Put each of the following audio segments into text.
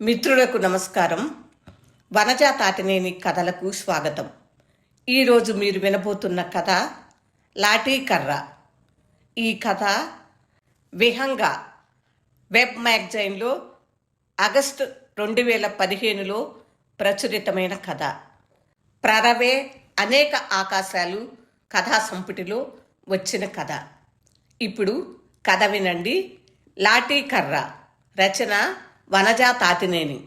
మిత్రులకు నమస్కారం. వనజా తాటినేని కథలకు స్వాగతం. ఈరోజు మీరు వినబోతున్న కథ లాఠీ కర్ర. ఈ కథ విహంగా వెబ్ మ్యాగజైన్లో ఆగస్టు రెండు వేల పదిహేనులో ప్రచురితమైన కథ. ప్రరవే అనేక ఆకాశాలు కథా సంపుటిలో వచ్చిన కథ. ఇప్పుడు కథ వినండి. లాఠీ కర్ర రచన వనజా తాతినేని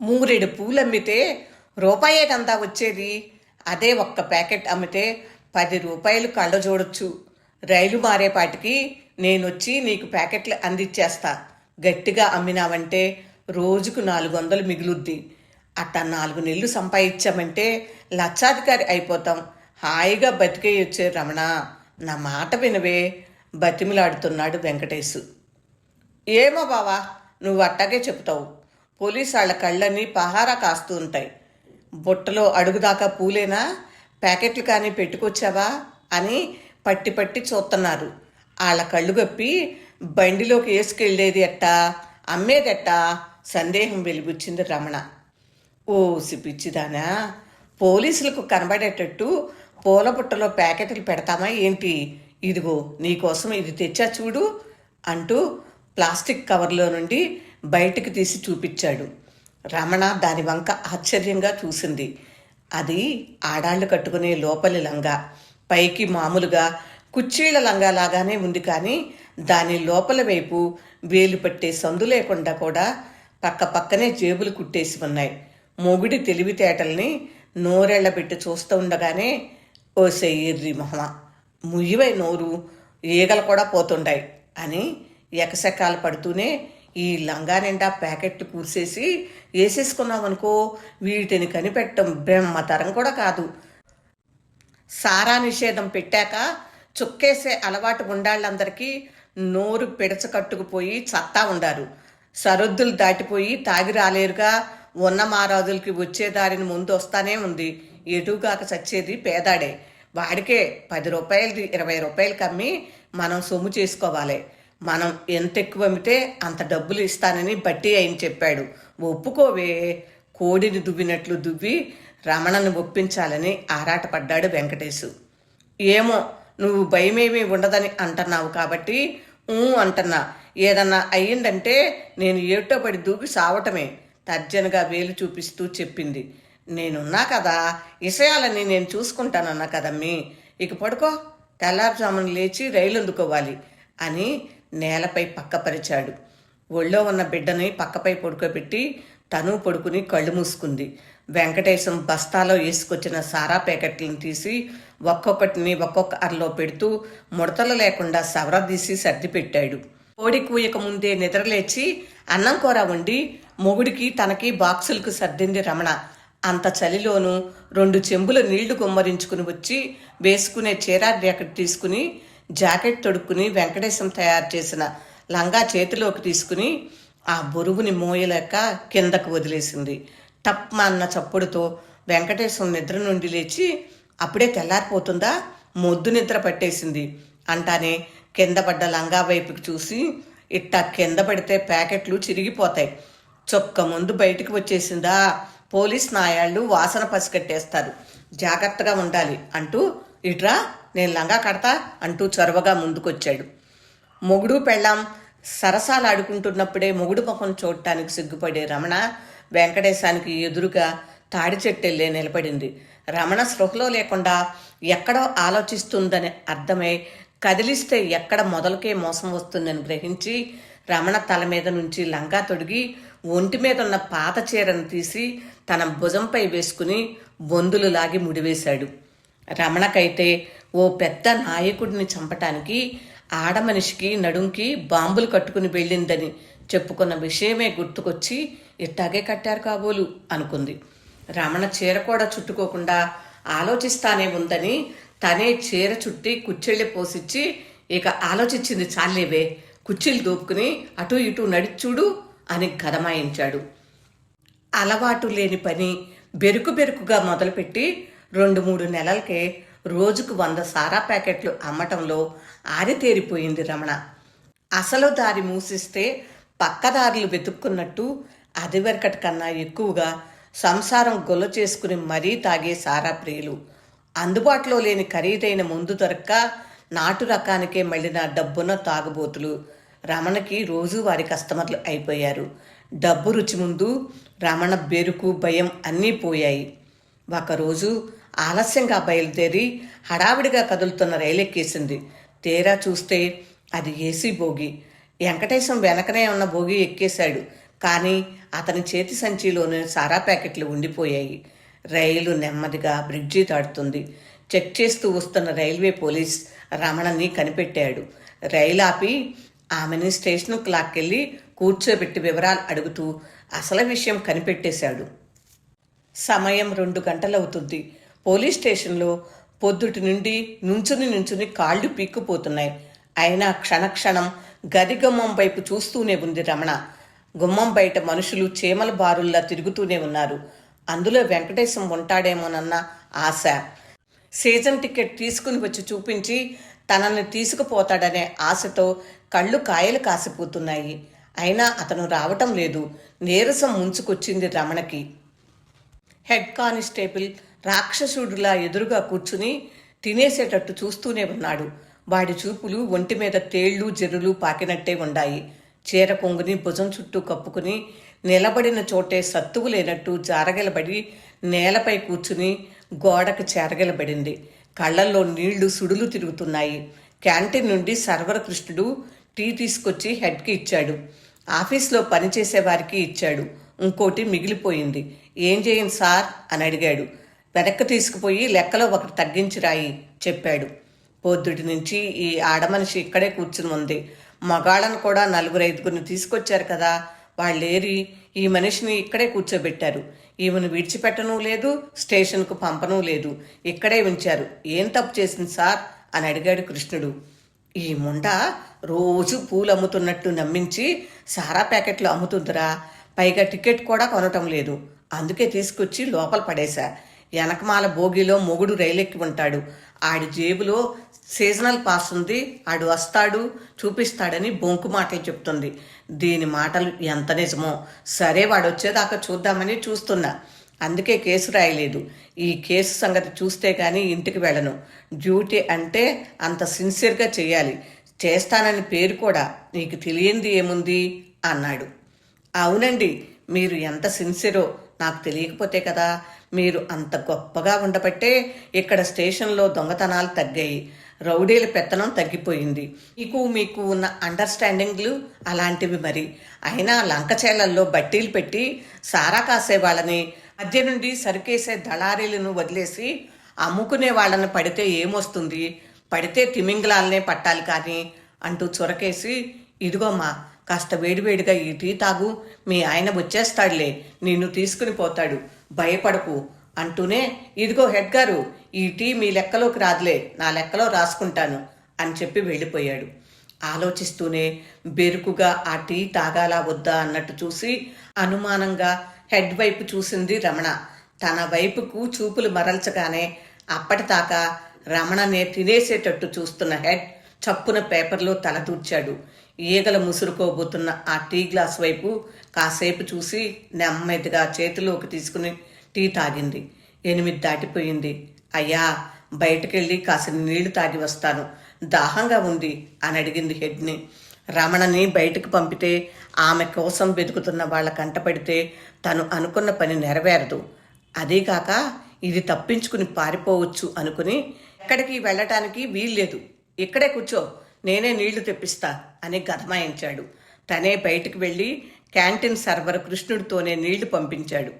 మూరెడు పూలమ్మితే రూపాయే కందా వచ్చేది. అదే ఒక్క ప్యాకెట్ అమ్మితే పది రూపాయలు కళ్ళ చూడొచ్చు రైలు మారేపాటికి నేనొచ్చి నీకు ప్యాకెట్లు అందిచ్చేస్తా. గట్టిగా అమ్మినావంటే రోజుకు నాలుగు వందలు మిగులుద్ది. అట్ట నాలుగు నెలలు సంపాదించామంటే లక్షాధికారి అయిపోతాం. హాయిగా బతికేయొచ్చే రమణ. నా మాట వినవే. బతిమిలాడుతున్నాడు వెంకటేశు. ఏమో బావా నువ్వు అట్టాగే చెప్తావు పోలీసు వాళ్ళ కళ్ళని పహారా కాస్తూ ఉంటాయి. బుట్టలో అడుగుదాకా పూలేనా? ప్యాకెట్లు కానీ పెట్టుకొచ్చావా? అని పట్టి పట్టి చూస్తున్నారు వాళ్ళ కళ్ళు గప్పి బండిలోకి వేసుకెళ్ళేది ఎట్టా? అమ్మేది ఎట్టా సందేహం వెలిబుచ్చింది రమణ. ఓ సిపిచ్చిదానా పోలీసులకు కనబడేటట్టు పూల బుట్టలో ప్యాకెట్లు పెడతామా ఏంటి? ఇదిగో నీకోసం ఇది తెచ్చా చూడు అంటూ ప్లాస్టిక్ కవర్లో నుండి బయటికి తీసి చూపించాడు. రమణ దాని వంక ఆశ్చర్యంగా చూసింది. అది ఆడాళ్ళు కట్టుకునే లోపలి లంగా. పైకి మామూలుగా కుర్చీల లంగా లాగానే ఉంది కానీ దాని లోపల వైపు వేలు పట్టే సందు లేకుండా కూడా పక్క పక్కనే జేబులు కుట్టేసి ఉన్నాయి. మొగుడి తెలివితేటల్ని నోరెళ్ళ పెట్టి చూస్తూ ఉండగానే ఓ సెయ్యర్రి మొహమ ముయ్యవై నోరు ఈగలు కూడా పోతుండాయి అని ఎకసెకాలు పడుతూనే ఈ లంగా నిండా ప్యాకెట్ కూర్చేసి వేసేసుకున్నామనుకో వీటిని కనిపెట్టడం బ్రహ్మతరం కూడా కాదు. సారా నిషేధం పెట్టాక చుక్కేసే అలవాటు ఉండాళ్ళందరికీ నోరు పిడచకట్టుకుపోయి చత్తా ఉండారు. సరొద్దులు దాటిపోయి తాగి రాలేరుగా ఉన్న మారాదులకి వచ్చే దారిని ముందు వస్తానే ఉంది. ఎటుగాక చచ్చేది పేదాడే. వాడికే పది రూపాయలది ఇరవై రూపాయలు కమ్మి మనం సొమ్ము చేసుకోవాలి. మనం ఎంత ఎక్కువ అమ్మితే అంత డబ్బులు ఇస్తానని బట్టి ఆయన చెప్పాడు. ఒప్పుకోవే కోడిని దువ్వినట్లు దువ్వి రమణను ఒప్పించాలని ఆరాటపడ్డాడు వెంకటేశు. ఏమో నువ్వు భయమేమీ ఉండదని అంటున్నావు కాబట్టి ఊ అంటున్నా. ఏదన్నా అయ్యిందంటే నేను ఏటో పడి దూకి సావటమే తర్జనగా వేలు చూపిస్తూ చెప్పింది. నేనున్నా కదా విషయాలని నేను చూసుకుంటానన్నా కదమ్మీ ఇక పడుకో తెల్లారుజామున లేచి రైలు అందుకోవాలి అని నేలపై పక్కపరిచాడు ఒళ్ళో ఉన్న బిడ్డని పక్కపై పడుకోబెట్టి తను పడుకుని కళ్ళు మూసుకుంది. వెంకటేశం బస్తాలో వేసుకొచ్చిన సారా ప్యాకెట్లను తీసి ఒక్కొక్కటిని ఒక్కొక్క అరలో పెడుతూ ముడతలు లేకుండా సవరదీసి సర్ది పెట్టాడు. కోడి కూయక ముందే నిద్రలేచి అన్నం కూర వండి మొగుడికి తనకి బాక్సులకు సర్దింది రమణ. అంత చలిలోనూ రెండు చెంబుల నీళ్ళు గుమ్మరించుకుని వచ్చి వేసుకునే చీర జాకెట్ తీసుకుని జాకెట్ తొడుక్కుని వెంకటేశం తయారు చేసిన లంగా చేతిలోకి తీసుకుని ఆ బొరుగుని మోయలేక కిందకు వదిలేసింది. టప్మ అన్న చప్పుడుతో వెంకటేశం నిద్ర నుండి లేచి అప్పుడే తెల్లారిపోతుందా? మొద్దు నిద్ర పట్టేసింది అంటానే కింద పడ్డ లంగా వైపుకి చూసి ఇట్టా కింద పడితే ప్యాకెట్లు చిరిగిపోతాయి. చొక్క ముందు బయటికి వచ్చేసిందా? పోలీస్ నాయాళ్ళు వాసన పసికట్టేస్తారు జాగ్రత్తగా ఉండాలి అంటూ ఇట్రా నేను లంగా కడతా అంటూ చొరవగా ముందుకొచ్చాడు. మొగుడు పెళ్ళాం సరసాలు ఆడుకుంటున్నప్పుడే మొగుడు ముఖం చూడటానికి సిగ్గుపడే రమణ వెంకటేశానికి ఎదురుగా తాడి చెట్టెళ్ళే నిలబడింది. రమణ స్పృహలో లేకుండా ఎక్కడో ఆలోచిస్తుందని అర్థమై కదిలిస్తే ఎక్కడ మొదలకే మోసం వస్తుందని గ్రహించి రమణ తల మీద నుంచి లంగా తొడిగి ఒంటి మీద ఉన్న పాత చీరను తీసి తన భుజంపై వేసుకుని బొందులు లాగి ముడివేశాడు. రమణకైతే ఓ పెద్ద నాయకుడిని చంపటానికి ఆడమనిషికి నడుంకి బాంబులు కట్టుకుని వెళ్ళిందని చెప్పుకున్న విషయమే గుర్తుకొచ్చి ఇట్టాగే కట్టారు కాబోలు అనుకుంది. రమణ చీర కూడా చుట్టుకోకుండా ఆలోచిస్తానే ఉందని తనే చీర చుట్టి కుచ్చెళ్ళి పోసిచ్చి ఇక ఆలోచించింది చాలేవే కుచ్చిళ్ళు దూపుకుని అటు ఇటు నడిచూడు అని గదమాయించాడు అలవాటు లేని పని బెరుకు బెరుకుగా మొదలుపెట్టి రెండు మూడు నెలలకే రోజుకు వంద సారా ప్యాకెట్లు అమ్మటంలో ఆరితేరిపోయింది రమణ. అసలు దారి మూసిస్తే పక్కదారులు వెతుక్కున్నట్టు అదివరకటి కన్నా ఎక్కువగా సంసారం గొల్ల చేసుకుని మరీ తాగే సారా ప్రియులు. అందుబాటులో లేని ఖరీదైన ముందు దొరక్క నాటు రకానికే మళ్ళిన డబ్బున తాగుబోతులు. రమణకి రోజువారి కస్టమర్లు అయిపోయారు. డబ్బు రుచి ముందు రమణ బెరుకు భయం అన్నీ పోయాయి. ఒకరోజు ఆలస్యంగా బయలుదేరి హడావిడిగా కదులుతున్న రైలు ఎక్కేసింది తీరా చూస్తే అది ఏసీ బోగి వెంకటేశం వెనకనే ఉన్న భోగి ఎక్కేశాడు. కానీ అతని చేతి సంచిలోనే సారా ప్యాకెట్లు ఉండిపోయాయి. రైలు నెమ్మదిగా బ్రిడ్జి దాటుతుంది. చెక్ చేస్తూ వస్తున్న రైల్వే పోలీస్ రమణని కనిపెట్టాడు. రైలు ఆపి ఆమెని క్లాక్ వెళ్ళి కూర్చోబెట్టి వివరాలు అడుగుతూ అసలు విషయం కనిపెట్టేశాడు. సమయం రెండు గంటలవుతుంది. పోలీస్ స్టేషన్లో పొద్దుటి నుండి నుంచుని నుంచుని కాళ్ళు పీక్కుపోతున్నాయి. అయినా క్షణక్షణం గది గుమ్మం వైపు చూస్తూనే ఉంది రమణ. గుమ్మం బయట మనుషులు చీమల బారుల్లా తిరుగుతూనే ఉన్నారు. అందులో వెంకటేశం ఉంటాడేమోనన్న ఆశ. సీజన్ టికెట్ తీసుకుని వచ్చి చూపించి తనని తీసుకుపోతాడనే ఆశతో కళ్ళు కాయలు కాసిపోతున్నాయి. అయినా అతను రావటం లేదు. నీరసం ముంచుకొచ్చింది రమణకి. హెడ్ కానిస్టేబుల్ రాక్షసుడిలా ఎదురుగా కూర్చుని తినేసేటట్టు చూస్తూనే ఉన్నాడు. వాడి చూపులు ఒంటి మీద తేళ్ళు జెర్రులు పాకినట్టే ఉండాయి. చీర కొంగుని భుజం చుట్టూ కప్పుకుని నిలబడిన చోటే సత్తువు లేనట్టు జారగలబడి నేలపై కూర్చుని గోడకు చేరగలబడింది. కళ్ళల్లో నీళ్ళు సుడులు తిరుగుతున్నాయి. క్యాంటీన్ నుండి సర్వర కృష్ణుడు టీ తీసుకొచ్చి హెడ్కి ఇచ్చాడు. ఆఫీస్లో పనిచేసే వారికి ఇచ్చాడు. ఇంకోటి మిగిలిపోయింది. ఏం చేయం సార్? అని అడిగాడు. వెనక్కి తీసుకుపోయి లెక్కలో ఒకటి తగ్గించి రాయి చెప్పాడు. పొద్దుటి నుంచి ఈ ఆడమనిషి ఇక్కడే కూర్చుని ఉంది. మగాళ్ళను కూడా నలుగురు ఐదుగురిని తీసుకొచ్చారు కదా. వాళ్ళేరి ఈ మనిషిని ఇక్కడే కూర్చోబెట్టారు. ఈమెను విడిచిపెట్టను లేదు స్టేషన్కు పంపను లేదు. ఇక్కడే ఉంచారు. ఏం తప్పు చేసింది సార్? అని అడిగాడు కృష్ణుడు. ఈ ముండ రోజు పూలు అమ్ముతున్నట్టు నమ్మించి సారా ప్యాకెట్లు అమ్ముతుందిరా. పైగా టికెట్ కూడా కొనటం లేదు. అందుకే తీసుకొచ్చి లోపల పడేశా. వెనకమాల భోగిలో మొగుడు రైలెక్కి ఉంటాడు. ఆడి జేబులో సీజనల్ పాస్ ఉంది. ఆడు వస్తాడు చూపిస్తాడని బొంకు మాటలు చెప్తుంది. దీని మాటలు ఎంత నిజమో. సరే వాడు వచ్చేదాకా చూద్దామని చూస్తున్నా. అందుకే కేసు రాయలేదు. ఈ కేసు సంగతి చూస్తే కానీ ఇంటికి వెళ్ళను. డ్యూటీ అంటే అంత సిన్సియర్గా చేయాలి చేస్తానని పేరు కూడా నీకు తెలియంది ఏముంది? అన్నాడు. అవునండి మీరు ఎంత సిన్సియరో. నాకు తెలియకపోతే కదా మీరు అంత గొప్పగా ఉండబట్టే ఇక్కడ స్టేషన్లో దొంగతనాలు తగ్గాయి. రౌడీల పెత్తనం తగ్గిపోయింది. మీకు మీకు ఉన్న అండర్స్టాండింగ్లు అలాంటివి మరి. అయినా లంకచేలల్లో బట్టీలు పెట్టి సారా కాసే వాళ్ళని మధ్య నుండి సరికేసే దళారీలను వదిలేసి అమ్ముకునే వాళ్ళని పడితే ఏమొస్తుంది? పడితే తిమింగలాలనే పట్టాలి కానీ అంటూ చొరకేసి ఇదిగోమ్మా కాస్త వేడివేడిగా ఈ టీ తాగు. మీ ఆయన వచ్చేస్తాడులే నిన్ను తీసుకుని పోతాడు. భయపడకు అంటూనే ఇదిగో హెడ్ గారు ఈ టీ మీ లెక్కలోకి రాదులే నా లెక్కలో రాసుకుంటాను అని చెప్పి వెళ్ళిపోయాడు. ఆలోచిస్తూనే బెరుకుగా ఆ టీ తాగాలా వద్దా అన్నట్టు చూసి అనుమానంగా హెడ్ వైపు చూసింది రమణ. తన వైపుకు చూపులు మరల్చగానే అప్పటిదాకా రమణనే తినేసేటట్టు చూస్తున్న హెడ్ చప్పున పేపర్లో తలదూర్చాడు ఈగల ముసురుకోబోతున్న ఆ టీ గ్లాస్ వైపు కాసేపు చూసి నెమ్మదిగా చేతిలోకి తీసుకుని టీ తాగింది. ఎనిమిది దాటిపోయింది. అయ్యా బయటకెళ్ళి కాసిన నీళ్ళు తాగి వస్తాను. దాహంగా ఉంది అని అడిగింది హెడ్ని. రమణని బయటకు పంపితే ఆమె కోసం వెతుకుతున్న వాళ్ళ కంటపడితే తను అనుకున్న పని నెరవేరదు. అదీకాక ఇది తప్పించుకుని పారిపోవచ్చు అనుకుని ఎక్కడికి వెళ్ళటానికి వీల్లేదు. ఇక్కడే కూర్చో. నేనే నీళ్ళు తెప్పిస్తా అని గదమాయించాడు తనే బయటికి వెళ్ళి క్యాంటీన్ సర్వర్ కృష్ణుడితోనే నీళ్ళు పంపించాడు.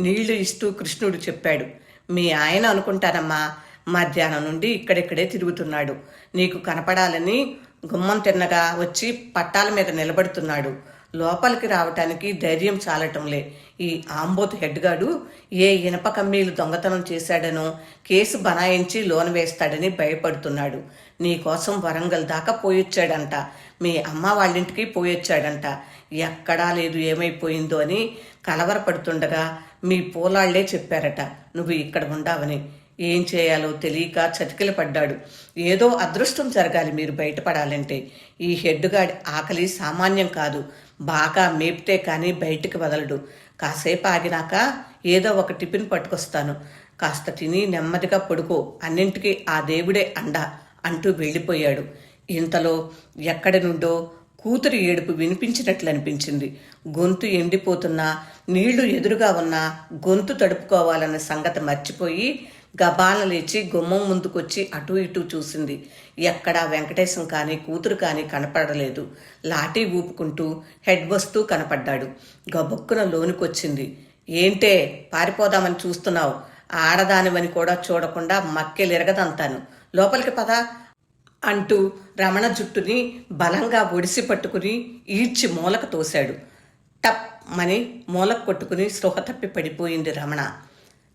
నీళ్ళు ఇస్తూ కృష్ణుడు చెప్పాడు మీ ఆయన అనుకుంటానమ్మా మధ్యాహ్నం నుండి ఇక్కడిక్కడే తిరుగుతున్నాడు. నీకు కనపడాలని గుమ్మం తిన్నగా వచ్చి పట్టాల మీద నిలబడుతున్నాడు. లోపలికి రావటానికి ధైర్యం చాలటంలే. ఈ ఆంబోత్ హెడ్గాడు ఏ ఇనప కమ్మీలు దొంగతనం చేశాడనో కేసు బనాయించి లోన్ వేస్తాడని భయపడుతున్నాడు. నీకోసం వరంగల్ దాకా పోయొచ్చాడంట. మీ అమ్మ వాళ్ళింటికి పోయొచ్చాడంట. ఎక్కడా లేదు ఏమైపోయిందో అని కలవరపడుతుండగా మీ పోలాళ్ళే చెప్పారట. నువ్వు ఇక్కడ ఉండావని. ఏం చేయాలో తెలియక చతికిల పడ్డాడు. ఏదో అదృష్టం జరగాలి మీరు బయటపడాలంటే. ఈ హెడ్గాడి ఆకలి సామాన్యం కాదు. బాగా మేపితే కానీ బయటికి వదలడు. కాసేపు ఆగినాక ఏదో ఒక టిఫిన్ పట్టుకొస్తాను. కాస్త తిని నెమ్మదిగా పడుకో. అన్నింటికీ ఆ దేవుడే అండ అంటూ వెళ్ళిపోయాడు. ఇంతలో ఎక్కడి నుండో కూతురి ఏడుపు వినిపించినట్లు అనిపించింది. గొంతు ఎండిపోతున్నా నీళ్ళు ఎదురుగా ఉన్నా గొంతు తడుపుకోవాలన్న సంగతి మర్చిపోయి గబాల లేచి గుమ్మం ముందుకొచ్చి అటు ఇటు చూసింది. ఎక్కడా వెంకటేశం కానీ కూతురు కానీ కనపడలేదు. లాఠీ ఊపుకుంటూ హెడ్ వస్తూ కనపడ్డాడు. గబుక్కున లోనికొచ్చింది. ఏంటే? పారిపోదామని చూస్తున్నావు. ఆడదానివని కూడా చూడకుండా మక్కెలిరగదంతాను. లోపలికి పద అంటూ రమణ జుట్టుని బలంగా ఒడిసి పట్టుకుని ఈడ్చి మూలకు తోశాడు. టప్ మని మూలకు కొట్టుకుని స్పృహ తప్పి పడిపోయింది రమణ.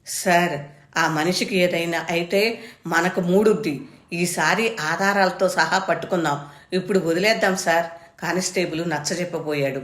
సార్ ఆ మనిషికి ఏదైనా అయితే మనకు మూడుద్ది. ఈసారి ఆధారాలతో సహా పట్టుకుందాం. ఇప్పుడు వదిలేద్దాం సార్. కానిస్టేబుల్ నచ్చజెప్పబోయాడు.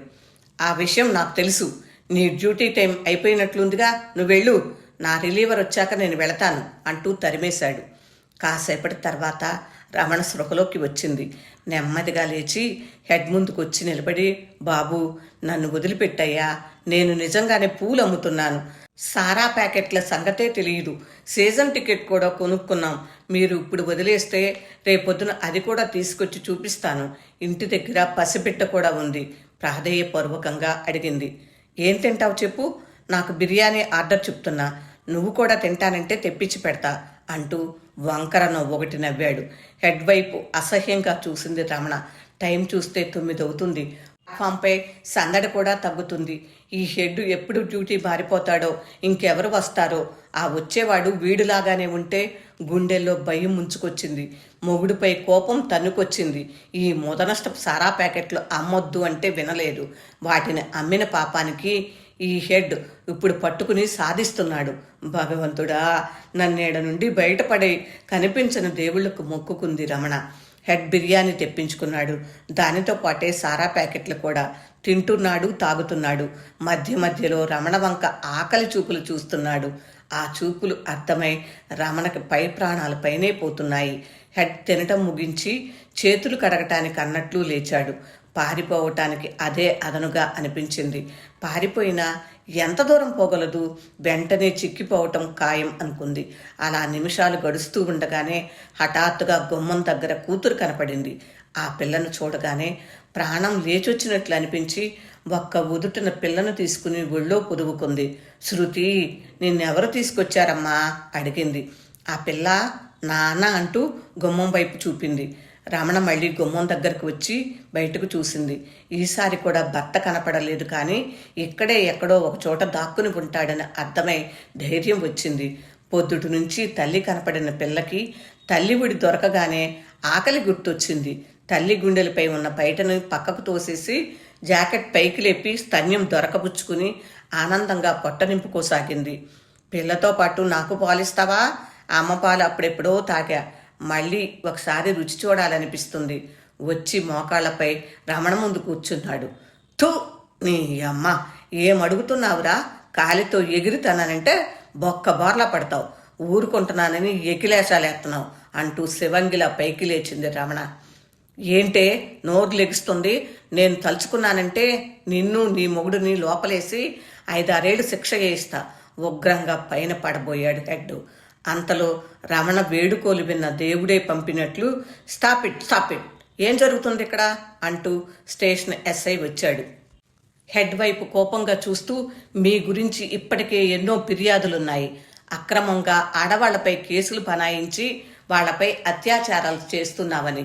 ఆ విషయం నాకు తెలుసు. నీ డ్యూటీ టైం అయిపోయినట్లుందిగా. నువ్వెళ్ళు నా రిలీవర్ వచ్చాక నేను వెళతాను అంటూ తరిమేశాడు. కాసేపటి తర్వాత రమణ సృహలోకి వచ్చింది. నెమ్మదిగా లేచి హెడ్ ముందుకు వచ్చి నిలబడి బాబు నన్ను వదిలిపెట్టయ్యా. నేను నిజంగానే పూలు అమ్ముతున్నాను. సారా ప్యాకెట్ల సంగతే తెలియదు. సీజన్ టికెట్ కూడా కొనుక్కున్నాం. మీరు ఇప్పుడు వదిలేస్తే రేపొద్దున అది కూడా తీసుకొచ్చి చూపిస్తాను. ఇంటి దగ్గర పసిపిట్ట కూడా ఉంది. ప్రాధేయపూర్వకంగా అడిగింది. ఏం తింటావు చెప్పు. నాకు బిర్యానీ ఆర్డర్ చెప్తున్నా. నువ్వు కూడా తింటానంటే తెప్పించి పెడతా. అంటూ వంకరను ఒకటి నవ్వాడు. హెడ్ వైపు అసహ్యంగా చూసింది రమణ. టైం చూస్తే తొమ్మిది అవుతుంది ఫామ్పై సందడి కూడా తగ్గుతుంది. ఈ హెడ్ ఎప్పుడు డ్యూటీ మారిపోతాడో ఇంకెవరు వస్తారో ఆ వచ్చేవాడు వీడులాగానే ఉంటే గుండెల్లో భయం ముంచుకొచ్చింది. మొగుడుపై కోపం తన్నుకొచ్చింది. ఈ మొదనష్ట సారా ప్యాకెట్లు అమ్మొద్దు అంటే వినలేదు. వాటిని అమ్మిన పాపానికి ఈ హెడ్ ఇప్పుడు పట్టుకుని సాధిస్తున్నాడు. భగవంతుడా నన్నేడ నుండి బయటపడే కనిపించిన దేవుళ్ళకు మొక్కుకుంది రమణ. హెడ్ బిర్యానీ తెప్పించుకున్నాడు. దానితో పాటే సారా ప్యాకెట్లు కూడా తింటున్నాడు తాగుతున్నాడు. మధ్య మధ్యలో రమణ వంక ఆకలి చూపులు చూస్తున్నాడు. ఆ చూపులు అర్థమై రమణకి పై ప్రాణాలపైనే పోతున్నాయి. హెడ్ తినటం ముగించి చేతులు కడగటానికి అన్నట్లు లేచాడు. పారిపోవటానికి అదే అదనుగా అనిపించింది. పారిపోయినా ఎంత దూరం పోగలదు? వెంటనే చిక్కిపోవటం ఖాయం అనుకుంది. అలా నిమిషాలు గడుస్తూ ఉండగానే హఠాత్తుగా గుమ్మం దగ్గర కూతురు కనపడింది. ఆ పిల్లను చూడగానే ప్రాణం లేచొచ్చినట్లు అనిపించి ఒక్క ఉదుటిన పిల్లను తీసుకుని ఒళ్ళో పొదువుకుంది శృతి నిన్నెవరు తీసుకొచ్చారమ్మా? అడిగింది. ఆ పిల్ల నాన్న అంటూ గుమ్మం వైపు చూపింది. రమణ మళ్ళీ గుమ్మం దగ్గరకు వచ్చి బయటకు చూసింది. ఈసారి కూడా భర్త కనపడలేదు కానీ ఇక్కడే ఎక్కడో ఒక చోట దాక్కుని ఉంటాడని అర్థమై ధైర్యం వచ్చింది. పొద్దుటి నుంచి తల్లి కనపడిన పిల్లకి తల్లి విడి దొరకగానే ఆకలి గుర్తొచ్చింది. తల్లి గుండెలపై ఉన్న బయటను పక్కకు తోసేసి జాకెట్ పైకి లేపి స్తన్యం దొరకబుచ్చుకుని ఆనందంగా పొట్ట నింపుకోసాగింది పిల్లతో పాటు నాకు పాలిస్తావా? అమ్మ పాలు అప్పుడెప్పుడో తాగా. మళ్ళీ ఒకసారి రుచి చూడాలనిపిస్తుంది. వచ్చి మోకాళ్ళపై రమణ ముందు కూర్చున్నాడు. థూ నీ అమ్మ ఏం అడుగుతున్నావురా? కాలితో ఎగిరితానంటే బొక్క బోర్లా పడతావు. ఊరుకుంటున్నానని ఎకిలేశాలేస్తున్నావు అంటూ శివంగిలా పైకి లేచింది రమణ. ఏంటే నోరు లెగుస్తుంది? నేను తలుచుకున్నానంటే నిన్ను నీ మొగుడుని లోపలేసి ఐదారేళ్ళు శిక్ష చేయిస్తా. ఉగ్రంగా పైన పడబోయాడు హెడ్. అంతలో రమణ వేడుకోలు విన్న దేవుడే పంపినట్లు స్టాప్ ఇట్ స్టాప్ ఇట్ ఏం జరుగుతుంది ఇక్కడ? అంటూ స్టేషన్ ఎస్ఐ వచ్చాడు. హెడ్ వైపు కోపంగా చూస్తూ మీ గురించి ఇప్పటికే ఎన్నో ఫిర్యాదులున్నాయి. అక్రమంగా ఆడవాళ్ళపై కేసులు బనాయించి వాళ్ళపై అత్యాచారాలు చేస్తున్నావని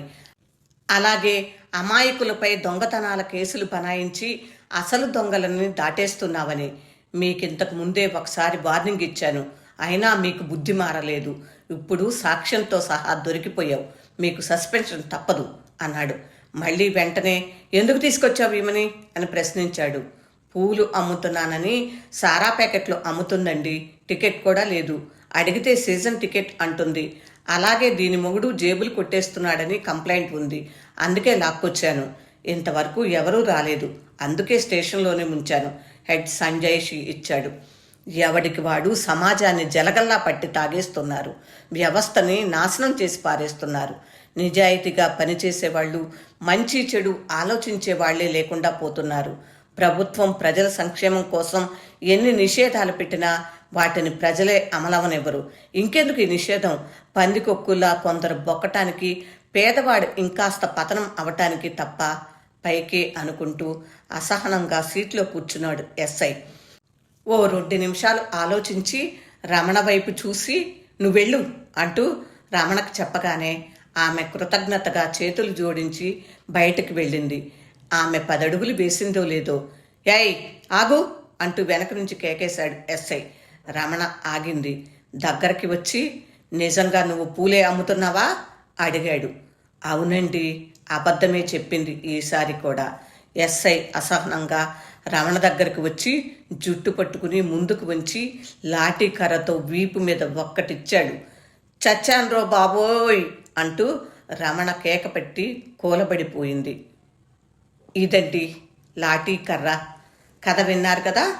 అలాగే అమాయకులపై దొంగతనాల కేసులు బనాయించి అసలు దొంగలని దాటేస్తున్నావని మీకింతకు ముందే ఒకసారి వార్నింగ్ ఇచ్చాను. అయినా మీకు బుద్ధి మారలేదు. ఇప్పుడు సాక్ష్యంతో సహా దొరికిపోయావు. మీకు సస్పెన్షన్ తప్పదు అన్నాడు. మళ్ళీ వెంటనే ఎందుకు తీసుకొచ్చావు ఈమెని అని ప్రశ్నించాడు. పూలు అమ్ముతున్నానని సారా ప్యాకెట్లు అమ్ముతుందండి. టికెట్ కూడా లేదు. అడిగితే సీజన్ టికెట్ అంటుంది. అలాగే దీని మొగుడు జేబులు కొట్టేస్తున్నాడని కంప్లైంట్ ఉంది. అందుకే లాక్కొచ్చాను. ఇంతవరకు ఎవరూ రాలేదు. అందుకే స్టేషన్లోనే ముంచాను హెడ్ సంజయ్ ఇచ్చాడు. ఎవడికి వాడు సమాజాన్ని జలగల్లా పట్టి తాగేస్తున్నారు. వ్యవస్థని నాశనం చేసి పారేస్తున్నారు. నిజాయితీగా పనిచేసేవాళ్ళు మంచి చెడు ఆలోచించే వాళ్ళే లేకుండా పోతున్నారు. ప్రభుత్వం ప్రజల సంక్షేమం కోసం ఎన్ని నిషేధాలు పెట్టినా వాటిని ప్రజలే అమలవనివ్వరు. ఇంకెందుకు ఈ నిషేధం? పందికొక్కులా కొందరు బొక్కటానికి పేదవాడు ఇంకాస్త పతనం అవటానికి తప్ప పైకే అనుకుంటూ అసహనంగా సీట్లో కూర్చున్నాడు ఎస్ఐ. ఓ రెండు నిమిషాలు ఆలోచించి రమణ వైపు చూసి నువ్వెళ్ళు అంటూ రమణకు చెప్పగానే ఆమె కృతజ్ఞతగా చేతులు జోడించి బయటకు వెళ్ళింది. ఆమె పదడుగులు వేసిందో లేదో ఏయ్ ఆగు అంటూ వెనక నుంచి కేకేశాడు ఎస్ఐ. రమణ ఆగింది. దగ్గరికి వచ్చి నిజంగా నువ్వు పూలే అమ్ముతున్నావా? అడిగాడు. అవునండి అబద్ధమే చెప్పింది ఈసారి కూడా. ఎస్ఐ అసహనంగా రమణ దగ్గరకు వచ్చి జుట్టు పట్టుకుని ముందుకు వంచి లాఠీ కర్రతో వీపు మీద ఒక్కటిచ్చాడు. చచ్చాన్రో బాబోయ్! అంటూ రమణ కేక పెట్టి కూలబడిపోయింది. ఇదండి లాఠీ కర్ర? కథ విన్నారు కదా?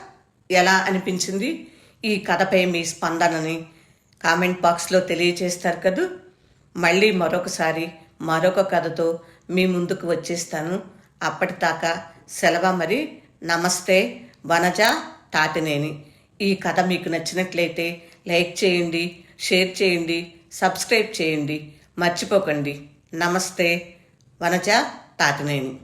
ఎలా అనిపించింది? ఈ కథపై మీ స్పందనని కామెంట్ బాక్స్లో తెలియజేస్తారు కదూ? మళ్ళీ మరొకసారి మరొక కథతో మీ ముందుకు వచ్చేస్తాను. అప్పటిదాకా సెలవు మరి? నమస్తే వనజ తాటినేని. ఈ కథ మీకు నచ్చినట్లయితే లైక్ చేయండి షేర్ చేయండి సబ్స్క్రైబ్ చేయండి. మర్చిపోకండి. నమస్తే వనజ తాటినేని.